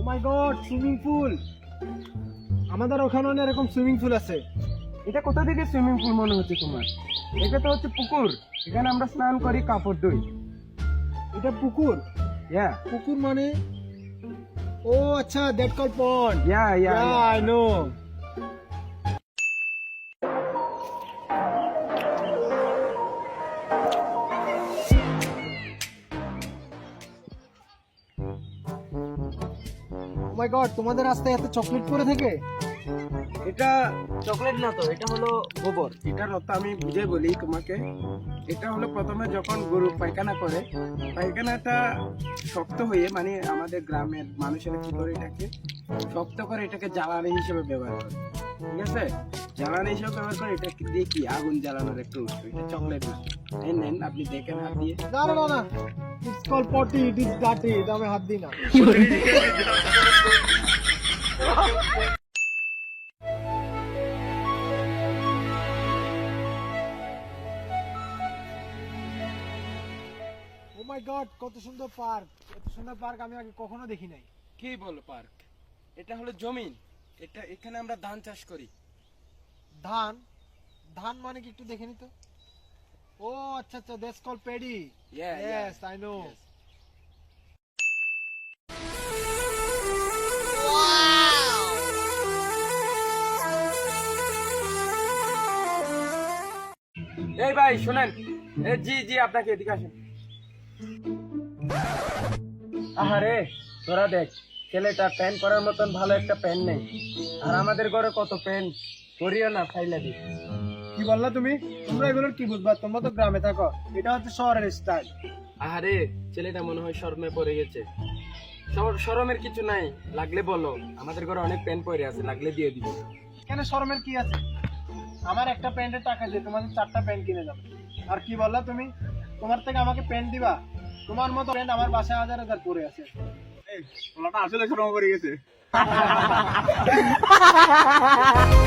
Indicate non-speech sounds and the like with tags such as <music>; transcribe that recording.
ও মাই god swimming pool আমাদের ওখানে এরকম সুইমিং পুল আছে। এটা কোথা থেকে সুইমিং পুল মনে হচ্ছে তোমার? এটা তো হচ্ছে পুকুর। এখানে আমরা স্নান করি কাপড় ধুই। এটা পুকুর। হ্যাঁ পুকুর মানে? ও আচ্ছা that call pond yeah yeah I know my God তোমাদের রাস্তায় এত চকলেট পরে থাকে? এটা চকলেট না তো এটা হলো গোবর। এটার অর্থ আমি বুঝে বলি তোমাকে এটা হলো প্রথমে যখন গরু পায়খানা করে পায়খানাটা শক্ত হয়ে মানে আমাদের গ্রামের মানুষেরা কি করে এটাকে শক্ত করে এটাকে জ্বালানি হিসেবে ব্যবহার করে। ঠিক আছে? জ্বালানি হিসেবে ব্যবহার করে এটাকে দিয়ে কি? আগুন জ্বালানোর একটা উৎস এটা চকলেট না। এই নেন আপনি দেখেন হাত দিয়ে। না না না না। It's called potty it is ডাটি এটা আমি হাত দিই না। ও মাই গড কত সুন্দর পার্ক এত সুন্দর পার্ক আমি আগে কখনো দেখি নাই। কি বলো পার্ক এটা হলো জমিন। এটা এখানে আমরা ধান চাষ করি। ধান? ধান মানে কি একটু দেখে নি ও আচ্ছা আচ্ছা that's called paddy Yeah, yes yeah. I know Yes. এই ভাই শুনেন। জি জি আপনাকে এদিকে আসেন। আহারে তোরা দেখ ছেলেটা প্যান করার মতন ভালো একটা প্যান নেই। আর আমাদের ঘরে কত প্যান করিও না ফাইলা দি। কি বললা তুমি? তোমরা এগুলোর কি বুঝবা? তোমরা তো গ্রামে থাকো। এটা হচ্ছে শহরের স্টাইল আহারে ছেলেটা মনে হয় শর্মে পড়ে গেছে। শর- শরমের কিছু নাই। লাগলে বলো আমাদের ঘরে অনেক প্যান পরে আছে লাগলে দিয়ে দিব। কেন শরমের কি আছে? আমার একটা প্যান্টের টাকা দিয়ে তোমাদের চারটা প্যান্ট কিনে যাবে আর কি বললা তুমি? তোমার থেকে আমাকে প্যান্ট দিবা? তোমার মতো প্যান্ট আমার বাসায় হাজার হাজার পরে আছে। আসলে শরম করে গেছে। <laughs>